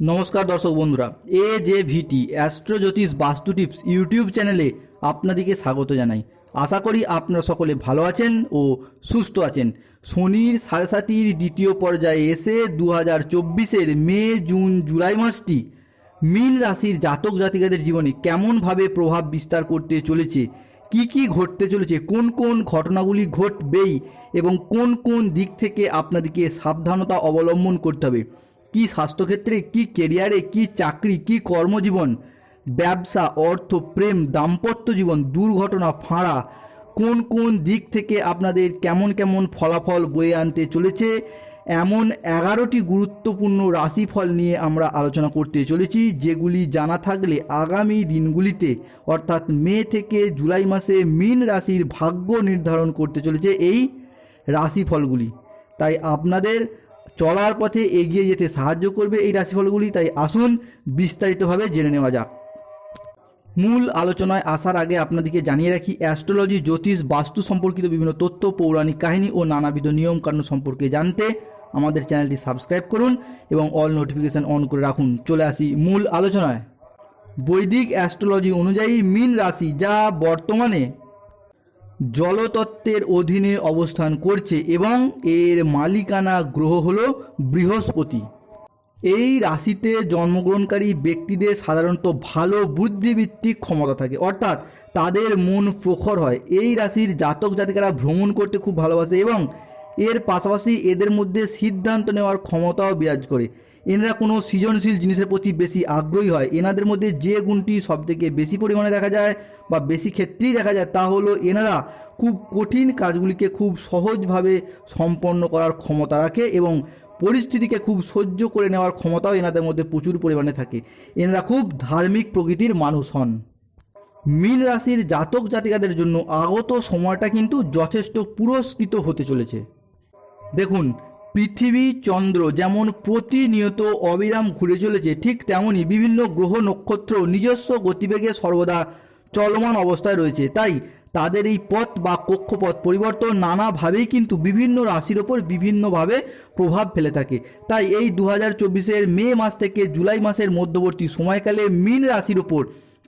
নমস্কার দর্শক বন্ধুরা, এ জে ভিটি অ্যাস্ট্রো জ্যোতিষ বাস্তু টিপস ইউটিউব চ্যানেলে আপনাদেরকে স্বাগত জানাই। আশা করি আপনারা সকলে ভালো আছেন ও সুস্থ আছেন। শনির সাড়ে সাতির দ্বিতীয় পর্যায়ে এসে দু হাজার চব্বিশের মে, জুন, জুলাই মাসটি মীন রাশির জাতক জাতিকাদের জীবনে কেমনভাবে প্রভাব বিস্তার করতে চলেছে, কি কি ঘটতে চলেছে, কোন কোন ঘটনাগুলি ঘটবেই এবং কোন কোন দিক থেকে আপনাদেরকে সাবধানতা অবলম্বন করতে হবে কি স্বাস্থ্যক্ষেত্রে, কি কেরিয়ারে, কি চাকরি, কি কর্মজীবন? ব্যবসা, অর্থ, প্রেম, দাম্পত্য জীবন, দুর্ঘটনা, ফাঁড়া, কোন কোন দিক থেকে আপনাদের কেমন কেমন ফলাফল বয়ে আনতে চলেছে? এমন এগারোটি গুরুত্বপূর্ণ রাশিফল নিয়ে আমরা আলোচনা করতে চলেছি, যেগুলি জানা থাকলে আগামী দিনগুলিতে, অর্থাৎ মে থেকে জুলাই মাসে মীন রাশির ভাগ্য নির্ধারণ করতে চলেছে এই রাশিফলগুলি। তাই আপনাদের চলার পথে এগিয়ে যেতে সাহায্য করবে এই রাশিফলগুলি, তাই আসুন বিস্তারিতভাবে জেনে নেওয়া যাক। মূল আলোচনায় আসার আগে আপনাদেরকে জানিয়ে রাখি, অ্যাস্ট্রোলজি, জ্যোতিষ, বাস্তু সম্পর্কিত বিভিন্ন তথ্য, পৌরাণিক কাহিনী ও নানাবিধ নিয়মকানুন সম্পর্কে জানতে আমাদের চ্যানেলটি সাবস্ক্রাইব করুন এবং অল নোটিফিকেশান অন করে রাখুন। চলে আসি মূল আলোচনায়। বৈদিক অ্যাস্ট্রোলজি অনুযায়ী মীন রাশি যা বর্তমানে জলতত্ত্বের অধীনে অবস্থান করছে এবং এর মালিকানা গ্রহ হল বৃহস্পতি। এই রাশিতে জন্মগ্রহণকারী ব্যক্তিদের সাধারণত ভালো বুদ্ধিভিত্তিক ক্ষমতা থাকে, অর্থাৎ তাদের মন প্রখর হয়। এই রাশির জাতক জাতিকারা ভ্রমণ করতে খুব ভালোবাসে এবং এর পাশাপাশি এদের মধ্যে সিদ্ধান্ত নেওয়ার ক্ষমতাও বিরাজ করে। এনারা কোনো সৃজনশীল জিনিসের প্রতি বেশি আগ্রহী হয়। এনাদের মধ্যে যে গুণটি সবথেকে বেশি পরিমাণে দেখা যায় বা বেশি ক্ষেত্রেই দেখা যায় তা হলো এনারা খুব কঠিন কাজগুলিকে খুব সহজভাবে সম্পন্ন করার ক্ষমতা রাখে এবং পরিস্থিতিকে খুব সহ্য করে নেওয়ার ক্ষমতাও এনাদের মধ্যে প্রচুর পরিমাণে থাকে। এনারা খুব ধার্মিক প্রকৃতির মানুষ হন। মীন রাশির জাতক জাতিকাদের জন্য আগত সময়টা কিন্তু যথেষ্ট পুরস্কৃত হতে চলেছে। দেখুন, পৃথিবী চন্দ্র যেমন প্রতিনিয়ত অবিরাম ঘুরে চলেছে, ঠিক তেমনই বিভিন্ন গ্রহ নক্ষত্র নিজস্ব গতিবেগে সর্বদা চলমান অবস্থায় রয়েছে। তাই তাদের এই পথ বা কক্ষপথ পরিবর্তন নানাভাবেই কিন্তু বিভিন্ন রাশির ওপর বিভিন্নভাবে প্রভাব ফেলে থাকে। তাই এই দু হাজার মে মাস থেকে জুলাই মাসের মধ্যবর্তী সময়কালে মীন রাশির ওপর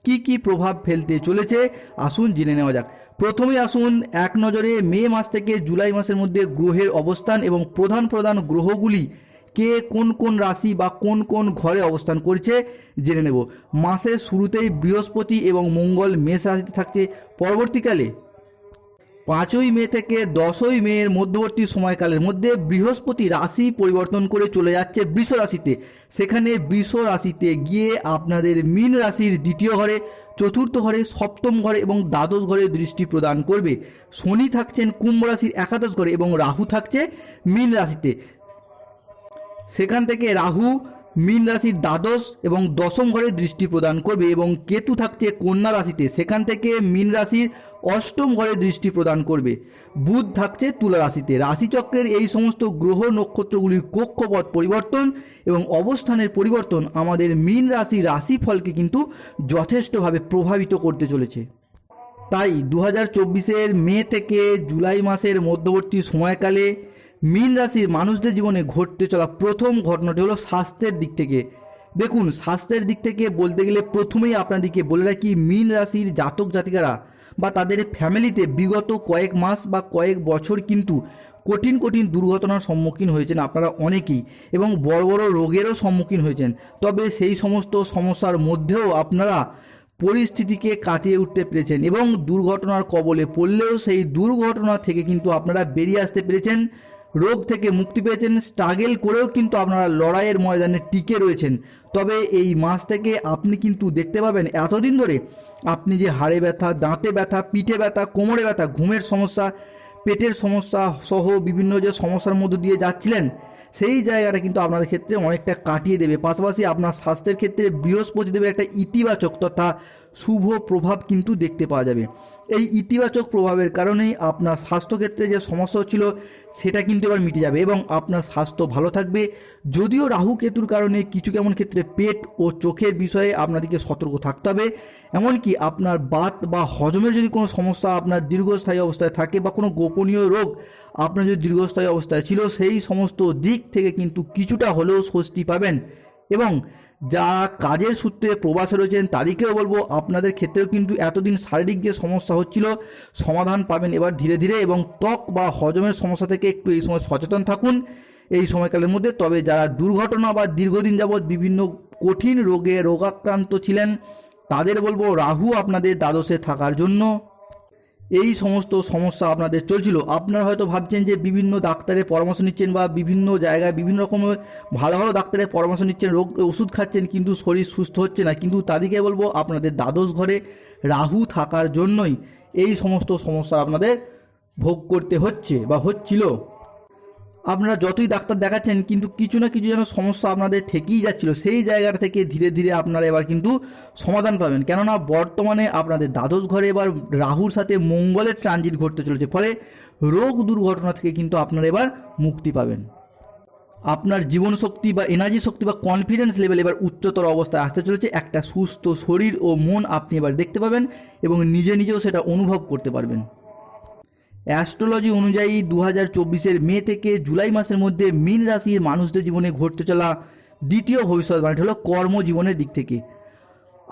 কি কি প্রভাব ফেলতে চলেছে, আসুন জেনে নেওয়া যাক। প্রথমে আসুন এক নজরে মে মাস থেকে জুলাই মাসের মধ্যে গ্রহের অবস্থান এবং প্রধান প্রধান গ্রহগুলি কে কোন কোন রাশি বা কোন কোন ঘরে অবস্থান করছে জেনে নেব। মাসের শুরুতেই বৃহস্পতি এবং মঙ্গল মেষ রাশিতে থাকছে। পরবর্তীকালে পাঁচই মে থেকে দশই মে এর মধ্যবর্তী সময়কালের মধ্যে বৃহস্পতি রাশি পরিবর্তন করে চলে যাচ্ছে বৃষ রাশিতে। সেখানে বৃষ রাশিতে গিয়ে আপনাদের মীন রাশির দ্বিতীয় ঘরে, চতুর্থ ঘরে, সপ্তম ঘরে এবং দ্বাদশ ঘরে দৃষ্টি প্রদান করবে। শনি থাকছেন কুম্ভ রাশির একাদশ ঘরে এবং রাহু থাকছে মীন রাশিতে। সেখান থেকে রাহু মীন রাশির দ্বাদশ এবং দশম ঘরে দৃষ্টি প্রদান করবে এবং কেতু থাকছে কন্যা রাশিতে। সেখান থেকে মীন রাশির অষ্টম ঘরে দৃষ্টি প্রদান করবে। বুধ থাকছে তুলা রাশিতে। রাশিচক্রের এই সমস্ত গ্রহ নক্ষত্রগুলির কক্ষপথ পরিবর্তন এবং অবস্থানের পরিবর্তন আমাদের মীন রাশি রাশিফলকে কিন্তু যথেষ্টভাবে প্রভাবিত করতে চলেছে। তাই দু হাজার মে থেকে জুলাই মাসের মধ্যবর্তী সময়কালে মীন রাশির মানুষদের জীবনে ঘটতে চলা প্রথম ঘটনাটি হলো স্বাস্থ্যের দিক থেকে। দেখুন, স্বাস্থ্যের দিক থেকে বলতে গেলে প্রথমেই আপনাদেরকে বলে রাখি, মীন রাশির জাতক জাতিকারা বা তাদের ফ্যামিলিতে বিগত কয়েক মাস বা কয়েক বছর কিন্তু কঠিন কঠিন দুর্ঘটনার সম্মুখীন হয়েছেন আপনারা অনেকেই এবং বড় বড় রোগেরও সম্মুখীন হয়েছেন। তবে সেই সমস্ত সমস্যার মধ্যেও আপনারা পরিস্থিতিকে কাটিয়ে উঠতে পেরেছেন এবং দুর্ঘটনার কবলে পড়লেও সেই দুর্ঘটনা থেকে কিন্তু আপনারা বেরিয়ে আসতে পেরেছেন। রোগ থেকে মুক্তি পেয়েছেন। স্ট্রাগেল করেও কিন্তু আপনারা লড়াইয়ের ময়দানে টিকে রয়েছেন। তবে এই মাস থেকে আপনি কিন্তু দেখতে পাবেন, এতদিন ধরে আপনি যে হাড়ে ব্যথা, দাঁতে ব্যথা, পিঠে ব্যথা, কোমরে ব্যথা, ঘুমের সমস্যা, পেটের সমস্যা সহ বিভিন্ন যে সমস্যার মধ্য দিয়ে যাচ্ছিলেন, সেই জায়গাটা কিন্তু আপনাদের ক্ষেত্রে অনেকটা কাটিয়ে দেবে। পাশাপাশি আপনার স্বাস্থ্যের ক্ষেত্রে বৃহস্পতি দেবের একটা ইতিবাচক তথা শুভ প্রভাব কিন্তু দেখতে পাওয়া যাবে। এই ইতিবাচক প্রভাবের কারণেই আপনার স্বাস্থ্যক্ষেত্রে যে সমস্যা ছিল, সেটা কিন্তু এবার মিটে যাবে এবং আপনার স্বাস্থ্য ভালো থাকবে। যদিও রাহু কেতুর কারণে কিছু কেমন ক্ষেত্রে পেট ও চোখের বিষয়ে আপনাদেরকে সতর্ক থাকতে হবে। এমনকি আপনার বাত বা হজমের যদি কোনো সমস্যা আপনার দীর্ঘস্থায়ী অবস্থায় থাকে বা কোনো গোপনীয় রোগ আপনার যদি দীর্ঘস্থায়ী অবস্থায় ছিল, সেই সমস্ত দিক থেকে কিন্তু কিছুটা হলেও স্বস্তি পাবেন। এবং যা কাজের সূত্রে প্রবাসে রয়েছেন তাদেরকেও বলব, আপনাদের ক্ষেত্রেও কিন্তু এতদিন শারীরিক যে সমস্যা হচ্ছিল, সমাধান পাবেন এবার ধীরে ধীরে এবং ত্বক বা হজমের সমস্যা থেকে একটু এই সময় সচেতন থাকুন এই সময়কালের মধ্যে। তবে যারা দুর্ঘটনা বা দীর্ঘদিন যাবৎ বিভিন্ন কঠিন রোগে রোগাক্রান্ত ছিলেন, তাদের বলব, রাহু আপনাদের দ্বাদশে থাকার জন্য। এই সমস্ত সমস্যা আপনাদের চলছিল। আপনারা হয়তো ভাবছেন যে বিভিন্ন ডাক্তারের পরামর্শ নিচ্ছেন বা বিভিন্ন জায়গায় বিভিন্ন রকমের ভালো ভালো ডাক্তারের পরামর্শ নিচ্ছেন, রোগ ওষুধ খাচ্ছেন, কিন্তু শরীর সুস্থ হচ্ছে না। কিন্তু তাদেরকে বলব, আপনাদের দ্বাদশ ঘরে রাহু থাকার জন্যই এই সমস্ত সমস্যা আপনাদের ভোগ করতে হচ্ছে বা হচ্ছিল। আপনারা যতই ডাক্তার দেখাচ্ছেন, কিন্তু কিছু না কিছু যেন সমস্যা আপনাদের থেকেই যাচ্ছিল। সেই জায়গাটা থেকে ধীরে ধীরে আপনারা এবার কিন্তু সমাধান পাবেন। কেননা বর্তমানে আপনাদের দ্বাদশ ঘরে এবার রাহুর সাথে মঙ্গলের ট্রানজিট ঘটতে চলেছে। ফলে রোগ দুর্ঘটনা থেকে কিন্তু আপনারা এবার মুক্তি পাবেন। আপনার জীবন শক্তি বা এনার্জি শক্তি বা কনফিডেন্স লেভেল এবার উচ্চতর অবস্থায় আসতে চলেছে। একটা সুস্থ শরীর ও মন আপনি এবার দেখতে পাবেন এবং নিজে নিজেও সেটা অনুভব করতে পারবেন। অ্যাস্ট্রোলজি অনুযায়ী দু হাজার চব্বিশের মে থেকে জুলাই মাসের মধ্যে মীন রাশির মানুষদের জীবনে ঘটতে চলা দ্বিতীয় ভবিষ্যৎবাণীটা হলো কর্মজীবনের দিক থেকে।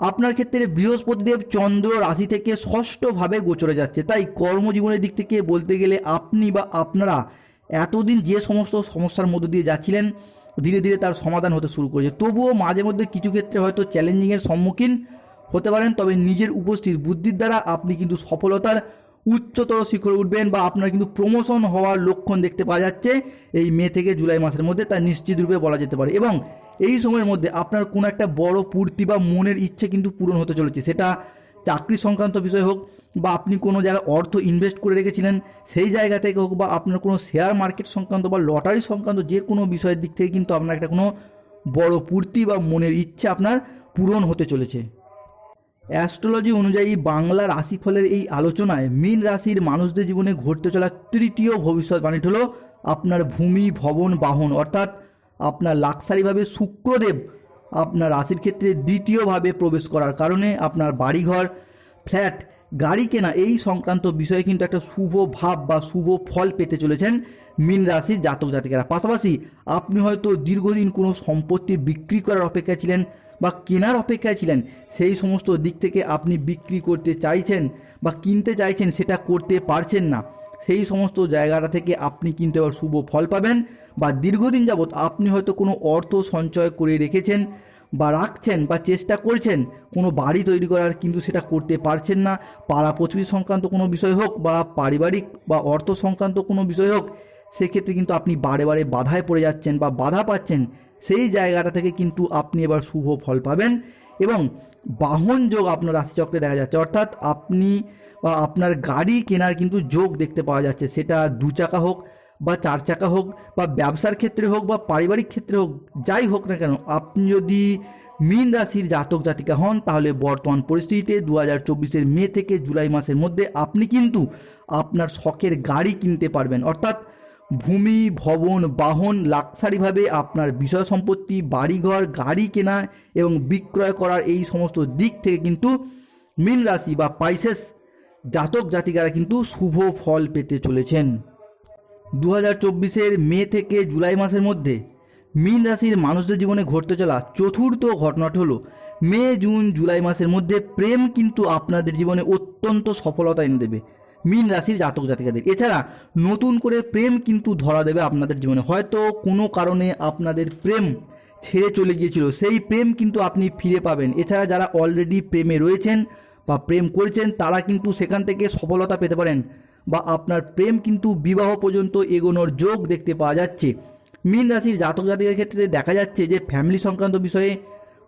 আপনার ক্ষেত্রে বৃহস্পতিদেব চন্দ্র রাশি থেকে ষষ্ঠভাবে গোচরে যাচ্ছে। তাই কর্মজীবনের দিক থেকে বলতে গেলে আপনি বা আপনারা এতদিন যে সমস্ত সমস্যার মধ্য দিয়ে যাচ্ছিলেন, ধীরে ধীরে তার সমাধান হতে শুরু করেছে। তবুও মাঝে মধ্যে কিছু ক্ষেত্রে হয়তো চ্যালেঞ্জিংয়ের সম্মুখীন হতে পারেন, তবে নিজের উপস্থিত বুদ্ধির দ্বারা আপনি কিন্তু সফলতার উচ্চতর শিখরে উঠবেন বা আপনার কিন্তু প্রমোশন হওয়ার লক্ষণ দেখতে পাওয়া যাচ্ছে এই মে থেকে জুলাই মাসের মধ্যে, তা নিশ্চিত রূপে বলা যেতে পারে। এবং এই সময়ের মধ্যে আপনার কোনো একটা বড় পূর্তি বা মনের ইচ্ছে কিন্তু পূরণ হতে চলেছে। সেটা চাকরি সংক্রান্ত বিষয় হোক বা আপনি কোনো জায়গায় অর্থ ইনভেস্ট করে রেখেছিলেন, সেই জায়গা থেকে হোক বা আপনার কোনো শেয়ার মার্কেট সংক্রান্ত বা লটারি সংক্রান্ত যে কোনো বিষয়ের দিক থেকে কিন্তু আপনার একটা কোনো বড় পূর্তি বা মনের ইচ্ছে আপনার পূরণ হতে চলেছে। অ্যাস্ট্রোলজি অনুযায়ী বাংলা রাশিফলের এই আলোচনায় মীন রাশির মানুষদের জীবনে ঘটতে চলা তৃতীয় ভবিষ্যৎবাণীটি হলো আপনার ভূমি, ভবন, বাহন। অর্থাৎ আপনার লাক্সারিভাবে শুক্রদেব আপনার রাশির ক্ষেত্রে দ্বিতীয়ভাবে প্রবেশ করার কারণে আপনার বাড়িঘর, ফ্ল্যাট, গাড়ি কেনা এই সংক্রান্ত বিষয়ে কিন্তু একটা শুভ ভাব বা শুভ ফল পেতে চলেছেন মীন রাশির জাতক জাতিকারা পাশাপাশি আপনি হয়তো দীর্ঘদিন কোনো সম্পত্তি বিক্রি করার অপেক্ষায় ছিলেন বা কেনার অপেক্ষায় ছিলেন, সেই সমস্ত দিক থেকে আপনি বিক্রি করতে চাইছেন বা কিনতে চাইছেন সেটা করতে পারছেন না, সেই সমস্ত জায়গাটা থেকে আপনি কিন্তু এবার শুভ ফল পাবেন বা দীর্ঘদিন যাবৎ আপনি হয়তো কোনো অর্থ সঞ্চয় করে রেখেছেন বা রাখছেন বা চেষ্টা করছেন, কোনো বাড়ি তৈরি করার কিন্তু সেটা করতে পারছেন না, পাড়া প্রতিবেশী সংক্রান্ত কোনো বিষয় হোক বা পারিবারিক বা অর্থ সংক্রান্ত কোনো বিষয় হোক, সেক্ষেত্রে কিন্তু আপনি বারে বারে বাধায় পড়ে যাচ্ছেন বা বাধা পাচ্ছেন সেই জায়গাটা থেকে কিন্তু আপনি এবার শুভ ফল পাবেন এবং বাহন যোগ আপনার রাশিচক্রে দেখা যাচ্ছে। অর্থাৎ আপনি বা আপনার গাড়ি কেনার কিন্তু যোগ দেখতে পাওয়া যাচ্ছে। সেটা দু চাকা হোক বা চার চাকা হোক বা ব্যবসার ক্ষেত্রে হোক বা পারিবারিক ক্ষেত্রে হোক, যাই হোক না কেন, আপনি যদি মীন রাশির জাতক জাতিকা হন, তাহলে বর্তমান পরিস্থিতিতে দু হাজার চব্বিশের মে থেকে জুলাই মাসের মধ্যে আপনি কিন্তু আপনার শখের গাড়ি কিনতে পারবেন। অর্থাৎ ভূমি, ভবন, বাহন লাক্সারিভাবে আপনার বিষয় সম্পত্তি, বাড়িঘর, গাড়ি কেনা এবং বিক্রয় করার এই সমস্ত দিক থেকে কিন্তু মীন রাশি বা পাইসেস জাতক জাতিকারা কিন্তু শুভ ফল পেতে চলেছেন। দু হাজার চব্বিশের মে থেকে জুলাই মাসের মধ্যে মীন রাশির মানুষদের জীবনে ঘটতে চলা চতুর্থ ঘটনাটি হলো মে, জুন, জুলাই মাসের মধ্যে প্রেম কিন্তু আপনাদের জীবনে অত্যন্ত সফলতা এনে দেবে। মীন রাশির জাতক জাতিকাদের। এছাড়া নতুন করে প্রেম কিন্তু ধরা দেবে আপনাদের জীবনে। হয়তো কোনো কারণে আপনাদের প্রেম ছেড়ে চলে গিয়েছিল। সেই প্রেম কিন্তু আপনি ফিরে পাবেন। এছাড়া যারা অলরেডি প্রেমে রয়েছেন বা প্রেম করেছেন, তারা কিন্তু সেখান থেকে সফলতা পেতে পারেন বা আপনার প্রেম কিন্তু বিবাহ পর্যন্ত এগোনোর যোগ দেখতে পাওয়া যাচ্ছে। মীন রাশির জাতক জাতিকের ক্ষেত্রে দেখা যাচ্ছে যে ফ্যামিলি সংক্রান্ত বিষয়ে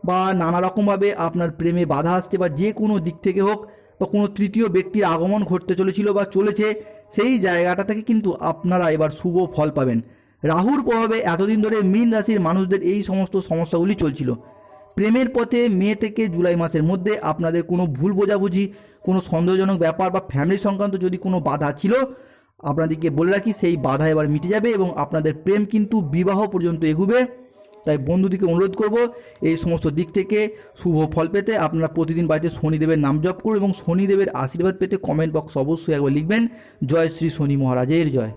বা নানা রকমভাবে আপনার প্রেমে বাধা আসছে বা যে কোনো দিক থেকে হোক বা কোনো তৃতীয় ব্যক্তির আগমন ঘটতে চলেছিল বা চলেছে, সেই জায়গাটা থেকে কিন্তু আপনারা এবার শুভ ফল পাবেন। রাহুর প্রভাবে এতদিন ধরে মীন রাশির মানুষদের এই সমস্ত সমস্যাগুলি চলছিল। প্রেমের পথে মে থেকে জুলাই মাসের মধ্যে আপনাদের কোনো ভুল বোঝাবুঝি, কোনো সন্দেহজনক ব্যাপার বা ফ্যামিলি সংক্রান্ত যদি কোনো বাধা ছিল, আপনাদেরকে বলে রাখি সেই বাধা এবার মিটে যাবে এবং আপনাদের প্রেম কিন্তু বিবাহ পর্যন্ত এগুবে। তাই বন্ধুদিকে অনুরোধ করব, এই সমস্ত দিক থেকে শুভ ফল পেতে আপনারা প্রতিদিন বাড়িতে শনিদেবের নাম জপ করুন এবং শনিদেবের আশীর্বাদ পেতে কমেন্ট বক্স অবশ্যই একবার লিখবেন, জয় শ্রী শনি মহারাজের জয়।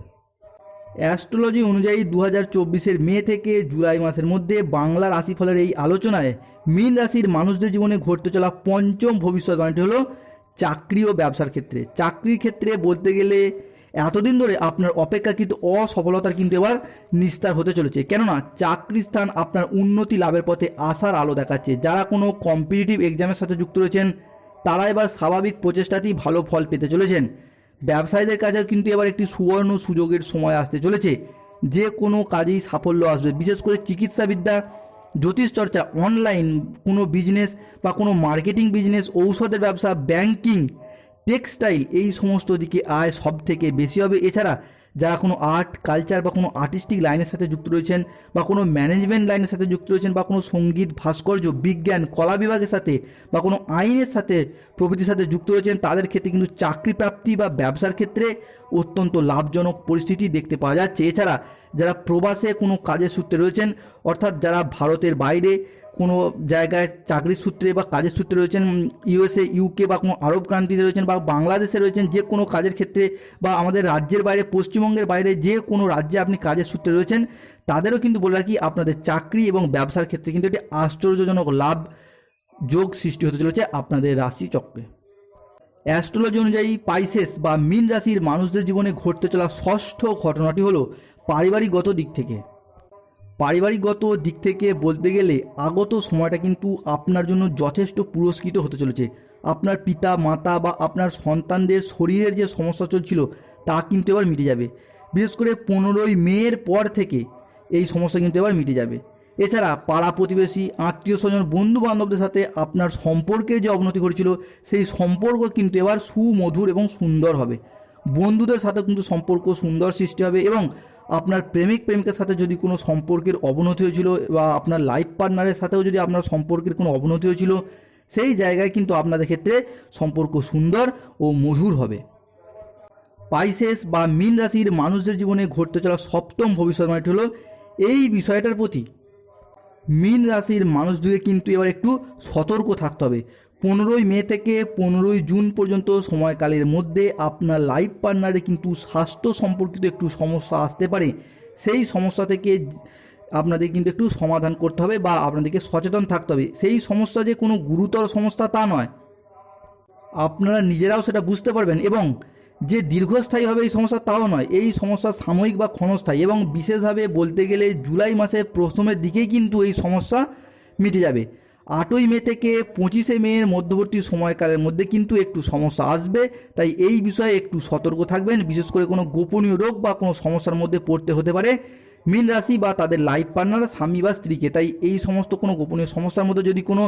অ্যাস্ট্রোলজি অনুযায়ী দু হাজার চব্বিশের মে থেকে জুলাই মাসের মধ্যে বাংলা রাশিফলের এই আলোচনায় মীন রাশির মানুষদের জীবনে ঘটতে চলা পঞ্চম ভবিষ্যৎ ভবিষ্যৎবাণীটি হলো চাকরি ও ব্যবসার ক্ষেত্রে। চাকরির ক্ষেত্রে বলতে গেলে এতদিন ধরে আপনার অপেক্ষাকৃত অসফলতার কিন্তু এবার নিস্তার হতে চলেছে। কেননা চাকরি স্থান আপনার উন্নতি লাভের পথে আসার আলো দেখাচ্ছে। যারা কোনো কম্পিটিটিভ এক্সামের সাথে যুক্ত রয়েছেন, তারা এবার স্বাভাবিক প্রচেষ্টাতেই ভালো ফল পেতে চলেছেন। ব্যবসায়ীদের কাছেও কিন্তু এবার একটি সুবর্ণ সুযোগের সময় আসতে চলেছে। যে কোনো কাজেই সাফল্য আসবে। বিশেষ করে চিকিৎসাবিদ্যা জ্যোতিষচর্চা অনলাইন কোনো বিজনেস বা কোনো মার্কেটিং বিজনেস ঔষধের ব্যবসা ব্যাংকিং টেক্সটাইল এই সমস্ত দিকে আয় সব থেকে বেশি হবে। এছাড়া যারা কোনো আর্ট, কালচার বা কোনো আর্টিস্টিক লাইনের সাথে যুক্ত রয়েছেন বা কোনো ম্যানেজমেন্ট লাইনের সাথে যুক্ত রয়েছেন বা কোনো সংগীত, ভাস্কর্য, বিজ্ঞান, কলা বিভাগের সাথে বা কোনো আইনের সাথে প্রভৃতির সাথে যুক্ত রয়েছেন, তাদের ক্ষেত্রে কিন্তু চাকরি প্রাপ্তি বা ব্যবসার ক্ষেত্রে অত্যন্ত লাভজনক পরিস্থিতি দেখতে পাওয়া যাচ্ছে। এছাড়া যারা প্রবাসে কোনো কাজের সূত্রে রয়েছেন, অর্থাৎ যারা ভারতের বাইরে কোনো জায়গায় চাকরির সূত্রে বা কাজের সূত্রে রয়েছেন ইউএসএ ইউকে বা কোনো আরব কান্ট্রিতে রয়েছেন বা বাংলাদেশে রয়েছেন যে কোনো কাজের ক্ষেত্রে বা আমাদের রাজ্যের বাইরে, পশ্চিমবঙ্গের বাইরে যে কোনো রাজ্যে আপনি কাজের সূত্রে রয়েছেন, তাদেরও কিন্তু বলে রাখি আপনাদের চাকরি এবং ব্যবসার ক্ষেত্রে কিন্তু একটি আশ্চর্যজনক লাভ যোগ সৃষ্টি হতে চলেছে আপনাদের রাশি চক্রে অ্যাস্ট্রোলজি অনুযায়ী পাইসেস বা মিন রাশির মানুষদের জীবনে ঘটতে চলা ষষ্ঠ ঘটনাটি হলো পারিবারিকগত দিক থেকে। পারিবারিকগত দিক থেকে বলতে গেলে আগত সময়টা কিন্তু আপনার জন্য যথেষ্ট পুরস্কৃত হতে চলেছে। আপনার পিতা, মাতা বা আপনার সন্তানদের শরীরের যে সমস্যা চলছিল তা কিন্তু এবার মিটে যাবে। বিশেষ করে পনেরোই মের পর থেকে এই সমস্যা কিন্তু এবার মিটে যাবে। এছাড়া পাড়া প্রতিবেশী, আত্মীয় স্বজন বন্ধু বান্ধবদের সাথে আপনার সম্পর্কের যে অবনতি ঘটেছিল, সেই সম্পর্ক কিন্তু এবার সুমধুর এবং সুন্দর হবে। বন্ধুদের সাথে কিন্তু সম্পর্ক সুন্দর সৃষ্টি হবে এবং আপনার প্রেমিক প্রেমিকার সাথে যদি কোনো সম্পর্কের অবনতি হয়েছিল বা আপনার লাইফ পার্টনারের সাথেও যদি আপনার সম্পর্কের কোনো অবনতি হয়েছিল, সেই জায়গায় কিন্তু আপনাদের ক্ষেত্রে সম্পর্ক সুন্দর ও মধুর হবে। পাইসেস বা মীন রাশির মানুষদের জীবনে ঘটতে চলা সপ্তম ভবিষ্যৎবাণীটি হলো এই বিষয়টার প্রতি। মীন রাশির মানুষদেরকে কিন্তু এবার একটু সতর্ক থাকতে হবে। পনেরোই মে থেকে পনেরোই জুন পর্যন্ত সময়কালের মধ্যে আপনার লাইফ পার্টনারে কিন্তু স্বাস্থ্য সম্পর্কিত একটু সমস্যা আসতে পারে। সেই সমস্যা থেকে আপনাদের কিন্তু একটু সমাধান করতে হবে বা আপনাদেরকে সচেতন থাকতে হবে। সেই সমস্যা যে কোনো গুরুতর সমস্যা তা নয়। আপনারা নিজেরাও সেটা বুঝতে পারবেন এবং যে দীর্ঘস্থায়ী হবে এই সমস্যা তাও নয়। এই সমস্যা সাময়িক বা ক্ষণস্থায়ী এবং বিশেষভাবে বলতে গেলে জুলাই মাসের প্রথমের দিকেই কিন্তু এই সমস্যা মিটে যাবে। আটই মে থেকে পঁচিশে মেয়ের মধ্যবর্তী সময়কালের মধ্যে কিন্তু একটু সমস্যা আসবে। তাই এই বিষয়ে একটু সতর্ক থাকবেন। বিশেষ করে কোনো গোপনীয় রোগ বা কোনো সমস্যার মধ্যে পড়তে হতে পারে। মীন রাশি বা তাদের লাইফ পার্টনার স্বামী বা স্ত্রীকে, তাই এই সমস্ত কোনো গোপনীয় সমস্যার মধ্যে যদি কোনো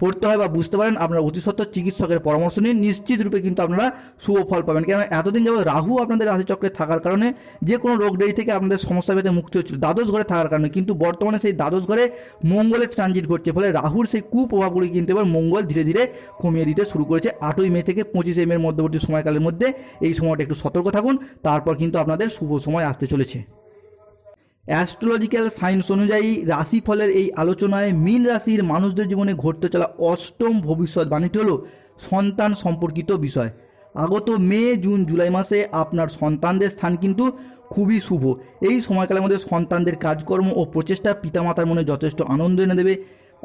পড়তে হয় বা বুঝতে পারেন, আপনারা অতি সত্ত্বর চিকিৎসকের পরামর্শ নিন। নিশ্চিত রূপে কিন্তু আপনারা শুভ ফল পাবেন। কেননা এতদিন যাবত রাহু আপনাদের রাশিচক্রে থাকার কারণে যে কোনো রোগ ডেরি থেকে আপনাদের সমস্যা পেতে মুক্তি হচ্ছিল দ্বাদশ ঘরে থাকার কারণে। কিন্তু বর্তমানে সেই দ্বাদশ ঘরে মঙ্গলের ট্রানজিট ঘটছে, ফলে রাহুর সেই কুপ্রভাবগুলি কিন্তু এবার মঙ্গল ধীরে ধীরে কমিয়ে দিতে শুরু করেছে। আটই মে থেকে পঁচিশে মের মধ্যবর্তী সময়কালের মধ্যে এই সময়টা একটু সতর্ক থাকুন, তারপর কিন্তু আপনাদের শুভ সময় আসতে চলেছে। অ্যাস্ট্রোলজিক্যাল সায়েন্স অনুযায়ী রাশিফলের এই আলোচনায় মীন রাশির মানুষদের জীবনে ঘটতে চলা অষ্টম ভবিষ্যৎবাণীটি হল সন্তান সম্পর্কিত বিষয়। আগত মে, জুন, জুলাই মাসে আপনার সন্তানদের স্থান কিন্তু খুবই শুভ। এই সময়কালের মধ্যে সন্তানদের কাজকর্ম ও প্রচেষ্টা পিতামাতার মনে যথেষ্ট আনন্দ এনে দেবে।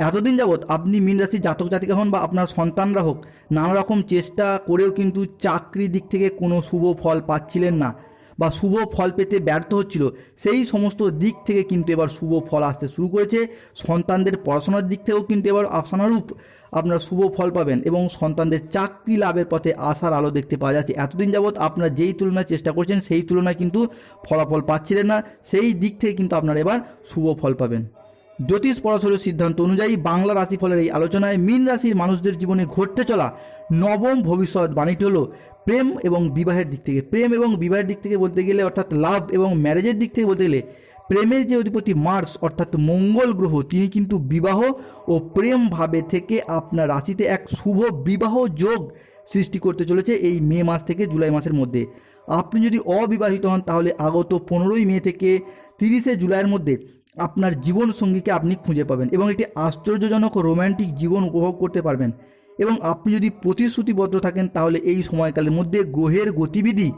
এতদিন যাবৎ আপনি মীন রাশির জাতক জাতিকা হন বা আপনার সন্তানরা হোক নানা রকম চেষ্টা করেও কিন্তু চাকরির দিক থেকে কোনো শুভ ফল পাচ্ছিলেন না। বা শুভ ফল পেতে ব্যর্থ হচ্ছিল, সেই সমস্ত দিক থেকে কিন্তু এবার শুভ ফল আসতে শুরু করেছে। সন্তানদের পড়াশোনার দিক থেকেও কিন্তু এবার আশানুরূপ আপনারা শুভ ফল পাবেন এবং সন্তানদের চাকরি লাভের পথে আসার আলো দেখতে পাওয়া যাচ্ছে। এতদিন যাবৎ আপনারা যেই তুলনায় চেষ্টা করছেন, সেই তুলনায় কিন্তু ফলাফল পাচ্ছিলেন না। সেই দিক থেকে কিন্তু আপনারা এবার শুভ ফল পাবেন। জ্যোতিষ পরাশরের সিদ্ধান্ত অনুযায়ী বাংলা রাশিফলের এই আলোচনায় মীন রাশির মানুষদের জীবনে ঘটতে চলা নবম ভবিষ্যৎ বাণীটি হলো প্রেম এবং বিবাহের দিক থেকে। প্রেম এবং বিবাহের দিক থেকে বলতে গেলে, অর্থাৎ লাভ এবং ম্যারেজের দিক থেকে বলতে গেলে, প্রেমের যে অধিপতি মার্স, অর্থাৎ মঙ্গল গ্রহ, তিনি কিন্তু বিবাহ ও প্রেম ভাবে থেকে আপনার রাশিতে এক শুভ বিবাহ যোগ সৃষ্টি করতে চলেছে এই মে মাস থেকে জুলাই মাসের মধ্যে। আপনি যদি অবিবাহিত হন, তাহলে আগত পনেরোই মে থেকে তিরিশে জুলাইয়ের মধ্যে আপনার জীবন সঙ্গীকে আপনি খুঁজে পাবেন এবং একটি আশ্চর্যজনক রোম্যান্টিক জীবন উপভোগ করতে পারবেন। এবং আপনি যদি প্রতিশ্রুতিবদ্ধ থাকেন, তাহলে এই সময়কালের মধ্যে গ্রহের গতিবিধি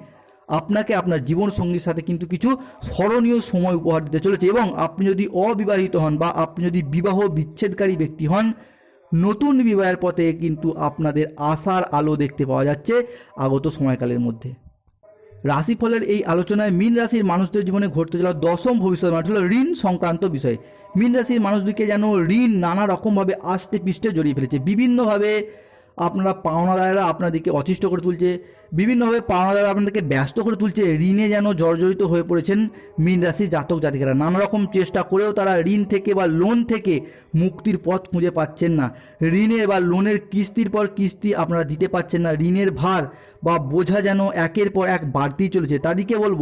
আপনাকে আপনার জীবন সঙ্গীর সাথে কিন্তু কিছু স্মরণীয় সময় উপহার দিতে চলেছে এবং আপনি যদি অবিবাহিত হন বা আপনি যদি বিবাহ বিচ্ছেদকারী ব্যক্তি হন, নতুন বিবাহের পথে কিন্তু আপনাদের আশার আলো দেখতে পাওয়া যাচ্ছে আগত সময়কালের মধ্যে। রাশিফলের এই আলোচনায় মীন রাশির মানুষদের জীবনে ঘটতে চলা দশম ভবিষ্যৎ হল ঋণ সংক্রান্ত বিষয়। মীন রাশির মানুষদেরকে যেন ঋণ নানা রকমভাবে আষ্টে পিষ্টে জড়িয়ে ফেলেছে। বিভিন্নভাবে আপনারা পাওনাদারেরা আপনাদেরকে অতিষ্ঠ করে তুলছে। বিভিন্নভাবে পাওনাদাররা আপনাদেরকে ব্যস্ত করে তুলছে। ঋণে যেন জর্জরিত হয়ে পড়েছেন মীন রাশির জাতক জাতিকারা। নানা রকম চেষ্টা করেও তারা ঋণ থেকে বা লোন থেকে মুক্তির পথ খুঁজে পাচ্ছেন না। ঋণের বা লোনের কিস্তির পর কিস্তি আপনারা দিতে পাচ্ছেন না। ঋণের ভার বা বোঝা যেন একের পর এক বাড়তেই চলেছে। তাদেরকে বলব,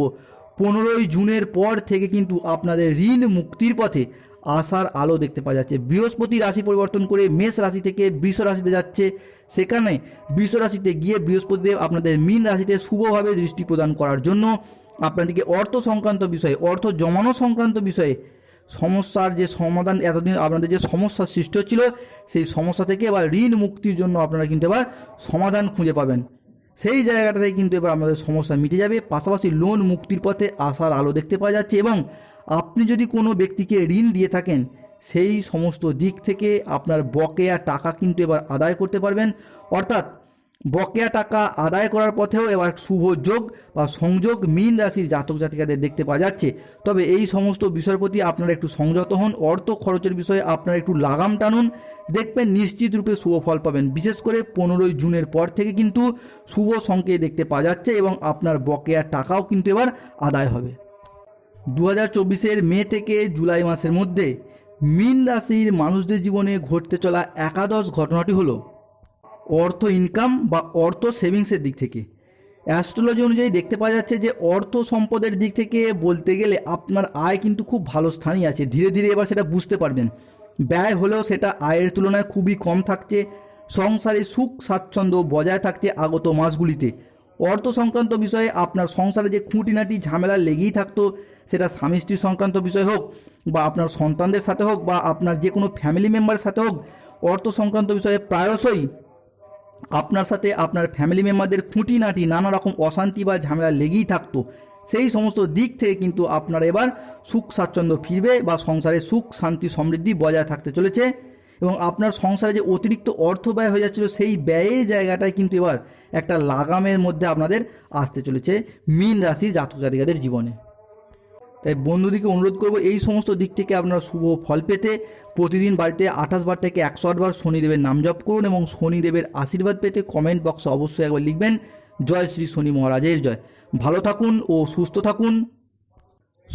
পনেরোই জুনের পর থেকে কিন্তু আপনাদের ঋণ মুক্তির পথে আশার আলো দেখতে পাওয়া যাচ্ছে। বৃহস্পতি রাশি পরিবর্তন করে মেষ রাশি থেকে বৃষ রাশিতে যাচ্ছে। সেখানে বৃষ রাশিতে গিয়ে বৃহস্পতিদেব আপনাদের মীন রাশিতে শুভভাবে দৃষ্টি প্রদান করার জন্য আপনাদেরকে অর্থ সংক্রান্ত বিষয়ে, অর্থ জমানো সংক্রান্ত বিষয়ে সমস্যার যে সমাধান, এতদিন আপনাদের যে সমস্যার সৃষ্টি হচ্ছিল, সেই সমস্যা থেকে এবার ঋণ মুক্তির জন্য আপনারা কিন্তু এবার সমাধান খুঁজে পাবেন। সেই জায়গাটাতে কিন্তু এবার আমাদের সমস্যা মিটে যাবে। পাশাপাশি লোন মুক্তির পথে আসার আলো দেখতে পাওয়া যাচ্ছে এবং আপনি যদি কোনো ব্যক্তিকে ঋণ দিয়ে থাকেন, সেই সমস্ত দিক থেকে আপনার বকেয়া টাকা কিন্তু এবার আদায় করতে পারবেন। অর্থাৎ বকেয়া টাকা আদায় করার পথেও এবার শুভ যোগ বা সংযোগ মীন রাশির জাতক জাতিকাদের দেখতে পাওয়া যাচ্ছে। তবে এই সমস্ত বিষয়ের প্রতি আপনারা একটু সংযত হন, অর্থ খরচের বিষয়ে আপনারা একটু লাগাম টানুন। দেখবেন নিশ্চিত রূপে শুভ ফল পাবেন। বিশেষ করে পনেরোই জুনের পর থেকে কিন্তু শুভ সংকেত দেখতে পাওয়া যাচ্ছে এবং আপনার বকেয়া টাকাও কিন্তু এবার আদায় হবে। দু হাজার চব্বিশের মে থেকে জুলাই মাসের মধ্যে মীন রাশির মানুষদের জীবনে ঘটতে চলা একাদশ ঘটনাটি হলো অর্থ ইনকাম বা অর্থ সেভিংসের দিক থেকে। অ্যাস্ট্রোলজি অনুযায়ী দেখতে পাওয়া যাচ্ছে যে অর্থ সম্পদের দিক থেকে বলতে গেলে আপনার আয় কিন্তু খুব ভালো স্থানই আছে। ধীরে ধীরে এবার সেটা বুঝতে পারবেন। ব্যয় হলেও সেটা আয়ের তুলনায় খুবই কম থাকছে। সংসারে সুখ স্বাচ্ছন্দ্য বজায় থাকছে আগত মাসগুলিতে। অর্থ সংক্রান্ত বিষয়ে আপনার সংসারে যে খুঁটিনাটি ঝামেলা লেগেই থাকতো, সেটা স্বামী স্ত্রী সংক্রান্ত বিষয় হোক বা আপনার সন্তানদের সাথে হোক বা আপনার যে কোনো ফ্যামিলি মেম্বারের সাথে হোক, অর্থ সংক্রান্ত বিষয়ে প্রায়শই আপনার সাথে আপনার ফ্যামিলি মেম্বারদের খুঁটিনাটি নানা রকম অশান্তি বা ঝামেলা লেগেই থাকতো। সেই সমস্ত দিক থেকে কিন্তু আপনার এবার সুখ স্বাচ্ছন্দ্য ফিরবে বা সংসারে সুখ, শান্তি, সমৃদ্ধি বজায় থাকতে চলেছে। এবং আপনার সংসারে যে অতিরিক্ত অর্থ ব্যয় হয়ে যাচ্ছিল, সেই ব্যয়ের জায়গাটায় কিন্তু এবার একটা লাগামের মধ্যে আপনাদের আসতে চলেছে মীন রাশির জাতক জাতিকাদের জীবনে। তাই বন্ধুদিকে অনুরোধ করব, এই সমস্ত দিক থেকে আপনারা শুভ ফল পেতে, প্রতিদিন বাড়িতে আঠাশ বার থেকে একশো আটবার শনিদেবের নাম জপ করুন এবং শনিদেবের আশীর্বাদ পেতে কমেন্ট বক্সে অবশ্যই একবার লিখবেন, জয় শ্রী শনি মহারাজের জয়। ভালো থাকুন ও সুস্থ থাকুন।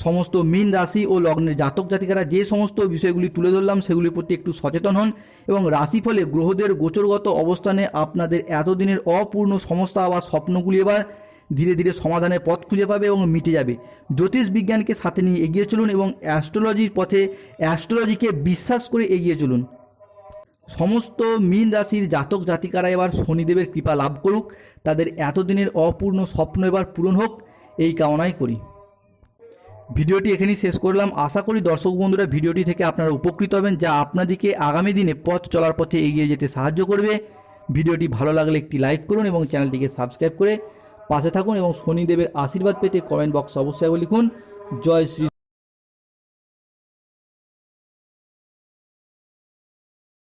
সমস্ত মীন রাশি ও লগ্নের জাতক জাতিকারা যে সমস্ত বিষয়গুলি তুলে ধরলাম, সেগুলির প্রতি একটু সচেতন হন এবং রাশিফলে গ্রহদের গোচরগত অবস্থানে আপনাদের এতদিনের অপূর্ণ সমস্যা বা স্বপ্নগুলি এবার ধীরে ধীরে সমাধানের পথ খুঁজে পাবে এবং মিটে যাবে। জ্যোতিষ বিজ্ঞানকে সাথে নিয়ে এগিয়ে চলুন এবং অ্যাস্ট্রোলজির পথে অ্যাস্ট্রোলজিকে বিশ্বাস করে এগিয়ে চলুন। সমস্ত মীন রাশির জাতক জাতিকারা এবার শনিদেবের কৃপা লাভ করুক, তাদের এতদিনের অপূর্ণ স্বপ্ন এবার পূরণ হোক, এই কামনাই করি। ভিডিওটি এখানেই শেষ করলাম। আশা করি দর্শক বন্ধুরা ভিডিওটি থেকে আপনারা উপকৃত হবেন, যা আপনাদেরকে আগামী দিনে পথ চলার পথে এগিয়ে যেতে সাহায্য করবে। ভিডিওটি ভালো লাগলে একটি লাইক করুন এবং চ্যানেলটিকে সাবস্ক্রাইব করে পাশে থাকুন এবং শনিদেবের আশীর্বাদ পেতে কমেন্ট বক্স অবশ্যই লিখুন। জয় শ্রী